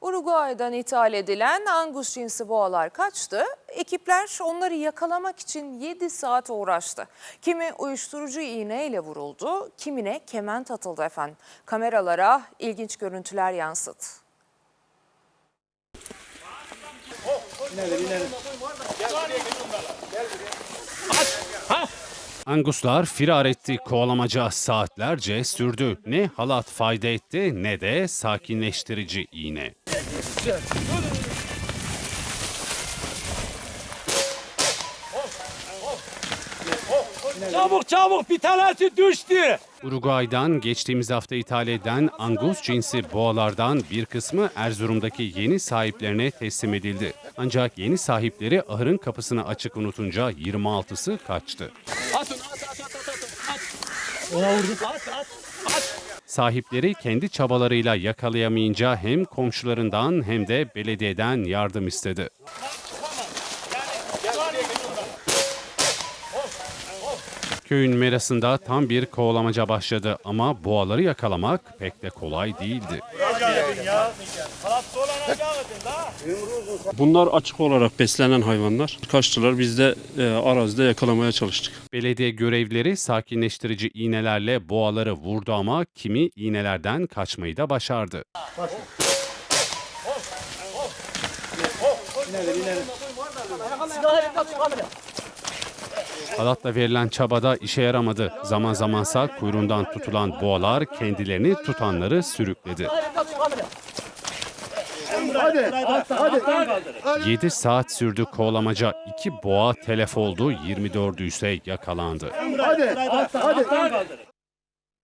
Uruguay'dan ithal edilen Angus cinsi boğalar kaçtı. Ekipler onları yakalamak için 7 saat uğraştı. Kimi uyuşturucu iğneyle vuruldu, kimine kement atıldı efendim. Kameralara ilginç görüntüler yansıdı. Anguslar firar etti. Kovalamaca saatlerce sürdü. Ne halat fayda etti ne de sakinleştirici iğne. Çabuk çabuk bir tanesi düştü. Uruguay'dan geçtiğimiz hafta ithal edilen Angus cinsi boğalardan bir kısmı Erzurum'daki yeni sahiplerine teslim edildi. Ancak yeni sahipleri ahırın kapısını açık unutunca 26'sı kaçtı. Atın at at at at at. Ona vurdum. At at at. Sahipleri kendi çabalarıyla yakalayamayınca hem komşularından hem de belediyeden yardım istedi. Köyün merasında tam bir kovalamaca başladı ama boğaları yakalamak pek de kolay değildi. Bunlar açık olarak beslenen hayvanlar. Kaçtılar biz de e, arazide yakalamaya çalıştık. Belediye görevlileri sakinleştirici iğnelerle boğaları vurdu ama kimi iğnelerden kaçmayı da başardı. Halatla verilen çabada işe yaramadı. Zaman zamansa kuyruğundan tutulan boğalar kendilerini tutanları sürükledi. 7 saat sürdü kovalamaca. İki boğa telef oldu, 24'ü ise yakalandı. Hadi hadi hadi.